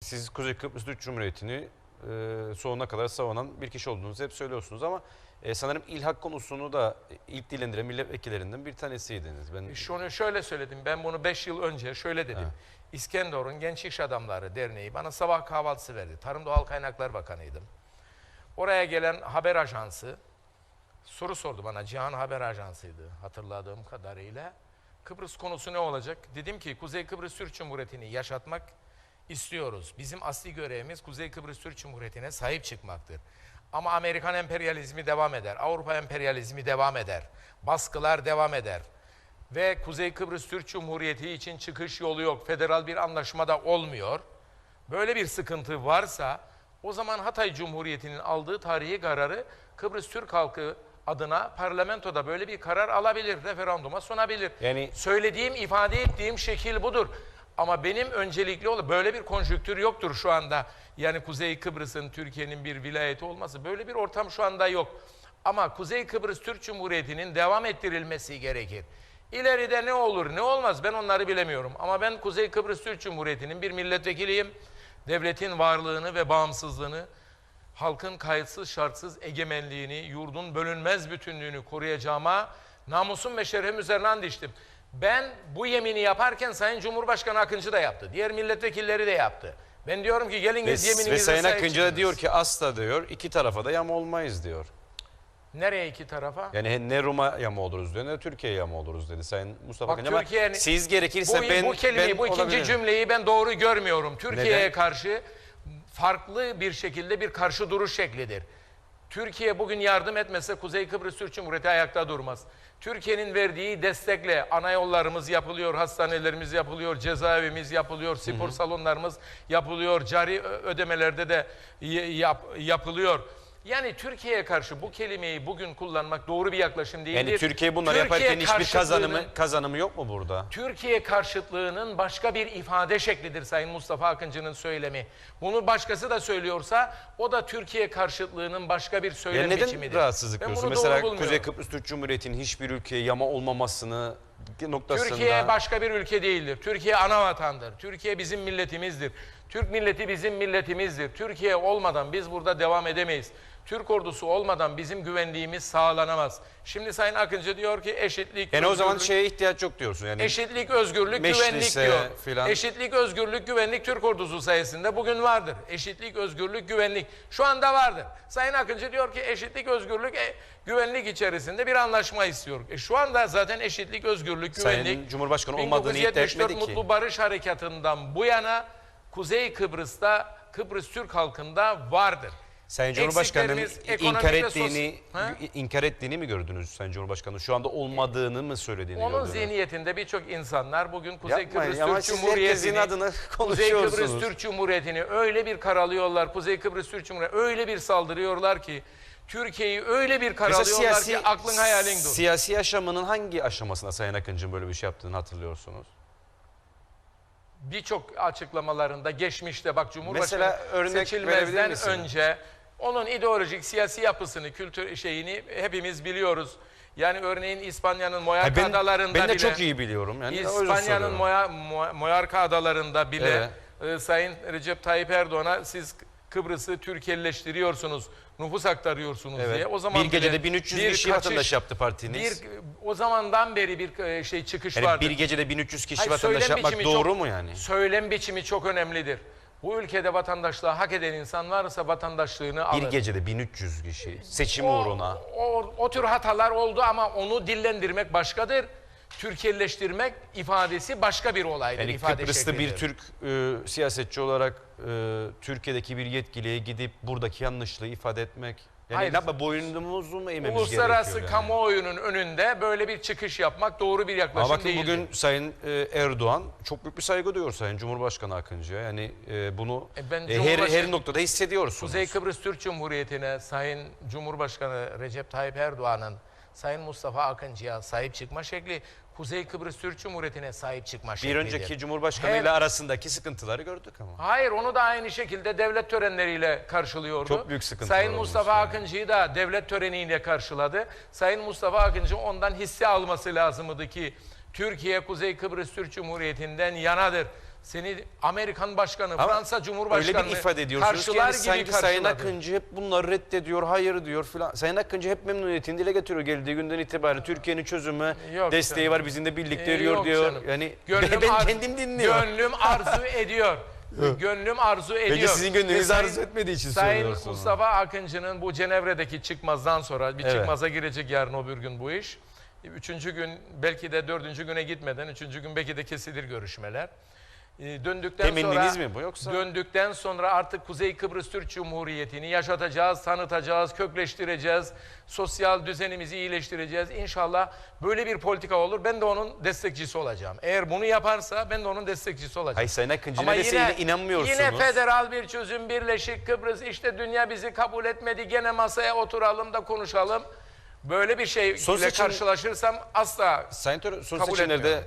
Siz Kuzey Kıbrıs Türk Cumhuriyeti'ni e, sonuna kadar savunan bir kişi olduğunuzu hep söylüyorsunuz ama e, sanırım ilhak konusunu da ilk dilendiren milletvekillerinden bir tanesiydiniz. Ben Şunu şöyle söyledim. Ben bunu 5 yıl önce şöyle dedim. İskenderun Genç İş Adamları Derneği bana sabah kahvaltısı verdi. Tarım Doğal Kaynaklar Bakanıydım. Oraya gelen haber ajansı soru sordu bana. Cihan Haber Ajansı'ydı hatırladığım kadarıyla. Kıbrıs konusu ne olacak? Dedim ki Kuzey Kıbrıs Türk Cumhuriyeti'ni yaşatmak istiyoruz. Bizim asli görevimiz Kuzey Kıbrıs Türk Cumhuriyeti'ne sahip çıkmaktır. Ama Amerikan emperyalizmi devam eder. Avrupa emperyalizmi devam eder. Baskılar devam eder. Ve Kuzey Kıbrıs Türk Cumhuriyeti için çıkış yolu yok. Federal bir anlaşma da olmuyor. Böyle bir sıkıntı varsa o zaman Hatay Cumhuriyeti'nin aldığı tarihi kararı Kıbrıs Türk halkı adına parlamentoda böyle bir karar alabilir, referanduma sunabilir. Yani- Söylediğim, ifade ettiğim şekil budur. Ama benim öncelikli olan böyle bir konjüktür yoktur şu anda. Yani Kuzey Kıbrıs'ın Türkiye'nin bir vilayeti olması böyle bir ortam şu anda yok. Ama Kuzey Kıbrıs Türk Cumhuriyeti'nin devam ettirilmesi gerekir. İleride ne olur ne olmaz ben onları bilemiyorum. Ama ben Kuzey Kıbrıs Türk Cumhuriyeti'nin bir milletvekiliyim. Devletin varlığını ve bağımsızlığını, halkın kayıtsız şartsız egemenliğini, yurdun bölünmez bütünlüğünü koruyacağıma namusum ve şerefim üzerine and içtim. Ben bu yemini yaparken Sayın Cumhurbaşkanı Akıncı da yaptı. Diğer milletvekilleri de yaptı. Ben diyorum ki ve, geliniz ve yemininize Sayın sahip Akıncı da çıkınız. diyor ki asla diyor iki tarafa da yama olmayız diyor. Nereye iki tarafa? Yani ne Rum'a yama oluruz diyor ne Türkiye'ye yama oluruz dedi Sayın Mustafa Bak Akıncı ama Türkiye'nin- siz gerekirse bu, ben bu kelimeyi, ben bu ikinci olabilirim. cümleyi ben doğru görmüyorum. Türkiye'ye Neden? karşı farklı bir şekilde bir karşı duruş şeklidir. Türkiye bugün yardım etmese Kuzey Kıbrıs Türk Cumhuriyeti ayakta durmaz. Türkiye'nin verdiği destekle ana yollarımız yapılıyor, hastanelerimiz yapılıyor, cezaevimiz yapılıyor, spor salonlarımız yapılıyor, cari ödemelerde de yap- yapılıyor. Yani Türkiye'ye karşı bu kelimeyi bugün kullanmak doğru bir yaklaşım değildir. Yani Türkiye bunları Türkiye yaparken hiçbir kazanımı kazanımı yok mu burada? Türkiye karşıtlığının başka bir ifade şeklidir Sayın Mustafa Akıncı'nın söylemi. Bunu başkası da söylüyorsa o da Türkiye karşıtlığının başka bir söylem neden biçimidir. rahatsızlık duyuyorsun? bunu doğru Mesela. Kuzey Kıbrıs Türk Cumhuriyeti'nin hiçbir ülkeye yama olmamasını noktasında... Türkiye başka bir ülke değildir. Türkiye ana vatandır. Türkiye bizim milletimizdir. Türk milleti bizim milletimizdir. Türkiye olmadan biz burada devam edemeyiz. Türk ordusu olmadan bizim güvenliğimiz sağlanamaz. Şimdi Sayın Akıncı diyor ki eşitlik, Yani o zaman şeye ihtiyaç yok diyorsun yani. Eşitlik, özgürlük, güvenlik diyor. filan. Eşitlik, özgürlük, güvenlik Türk ordusu sayesinde bugün vardır. Eşitlik, özgürlük, güvenlik şu anda vardır. Sayın Akıncı diyor ki eşitlik, özgürlük, e, güvenlik içerisinde bir anlaşma istiyor. E şu anda zaten eşitlik, özgürlük, Sayın güvenlik Cumhurbaşkanı olmadığını iddia 1974 etmedi ki. Mutlu Barış Harekatı'ndan bu yana Kuzey Kıbrıs'ta Kıbrıs Türk halkında vardır. Sayın Cumhurbaşkanı'nın inkar ettiğini sos- inkar ettiğini mi gördünüz Sayın Cumhurbaşkanı? Şu anda olmadığını mı söylediğini Onun gördünüz? zihniyetinde birçok insanlar bugün Kuzey Yapmayın Kıbrıs Türk Cumhuriyeti'ni adına Kuzey Kıbrıs. Türk Cumhuriyeti'ni öyle bir karalıyorlar. Kuzey Kıbrıs Türk Cumhuriyeti öyle bir saldırıyorlar ki Türkiye'yi öyle bir karalıyorlar ki aklın hayalin dur. Siyasi yaşamının hangi aşamasında Sayın Akıncı'nın böyle bir şey yaptığını hatırlıyorsunuz? Birçok açıklamalarında geçmişte bak Cumhurbaşkanı Mesela örnek verebilir seçilmezden önce onun ideolojik siyasi yapısını, kültür şeyini hepimiz biliyoruz. Yani örneğin İspanya'nın Moyarka Ha, ben, adalarında ben de bile çok iyi biliyorum. Yani İspanya'nın soruyorum. Moya, Mo- Moyarka adalarında bile e, Sayın Recep Tayyip Erdoğan'a siz Kıbrıs'ı Türkiye'leştiriyorsunuz, nüfus aktarıyorsunuz Evet. diye. O zaman bir gecede bile 1300 bir kişi kaçış, vatandaş yaptı partiniz. Bir, o zamandan beri bir e, şey çıkış yani vardı. bir gecede 1300 kişi Hayır, vatandaş söylem yapmak biçimi doğru çok- mu yani? Söylem biçimi çok önemlidir. Bu ülkede vatandaşlığı hak eden insan varsa vatandaşlığını alır. Bir gecede 1300 kişi seçim uğruna. O, o tür hatalar oldu ama onu dillendirmek başkadır. Türkiye'leştirmek ifadesi başka bir olaydır. Yani ifade Kıbrıs'ta bir şeklidir. Türk e, siyasetçi olarak e, Türkiye'deki bir yetkiliye gidip buradaki yanlışlığı ifade etmek. Yani Hayır. ne boynumuzu mu eğmemiz Uluslararası gerekiyor yani? kamuoyunun önünde böyle bir çıkış yapmak doğru bir yaklaşım Ama bakın değildir. bugün Sayın e, Erdoğan çok büyük bir saygı duyuyor Sayın Cumhurbaşkanı Akıncı'ya. Yani e, bunu E, ben e, her, her noktada hissediyorsunuz. Kuzey Kıbrıs Türk Cumhuriyeti'ne Sayın Cumhurbaşkanı Recep Tayyip Erdoğan'ın Sayın Mustafa Akıncı'ya sahip çıkma şekli Kuzey Kıbrıs Türk Cumhuriyeti'ne sahip çıkma bir şeklidir. önceki Cumhurbaşkanı ile arasındaki sıkıntıları gördük ama. Hayır onu da aynı şekilde devlet törenleriyle karşılıyordu. Çok büyük sıkıntılar Sayın olmuş Mustafa yani. Akıncı'yı da devlet töreniyle karşıladı. Sayın Mustafa Akıncı ondan hisse alması lazımdı ki Türkiye Kuzey Kıbrıs Türk Cumhuriyeti'nden yanadır. Seni Amerikan başkanı, Ama Fransa Cumhurbaşkanı Öyle bir ifade ediyorsunuz ki karşılar yani gibi sanki Sayın. Akıncı hep bunları reddediyor, hayır diyor filan. Sayın Akıncı hep memnuniyetini dile getiriyor geldiği günden itibaren. Türkiye'nin çözümü, Yok desteği canım. var bizimle birlikte Ee, yürüyor diyor. canım. Yani Gönlüm ben kendim dinliyorum. Gönlüm arzu ediyor. Gönlüm arzu ediyor. Bence sizin gönlünüz Ve arzu etmediği için Sayın. Mustafa Akıncı'nın bu Cenevre'deki çıkmazdan sonra bir Evet. çıkmaza girecek yarın o bir gün bu iş. Üçüncü gün belki de dördüncü güne gitmeden üçüncü gün belki de kesilir görüşmeler. Ee, Döndükten Temenniniz sonra mi bu yoksa? döndükten sonra artık Kuzey Kıbrıs Türk Cumhuriyeti'ni yaşatacağız, tanıtacağız, kökleştireceğiz, sosyal düzenimizi iyileştireceğiz. İnşallah böyle bir politika olur. Ben de onun destekçisi olacağım. Eğer bunu yaparsa ben de onun destekçisi olacağım. Hayır Sayın Akıncı Ama yine, inanmıyorsunuz. yine federal bir çözüm, Birleşik Kıbrıs, işte dünya bizi kabul etmedi, gene masaya oturalım da konuşalım. Böyle bir şeyle seçim- karşılaşırsam asla Sayın Tör, son Kabul seçimlerde etmiyorum.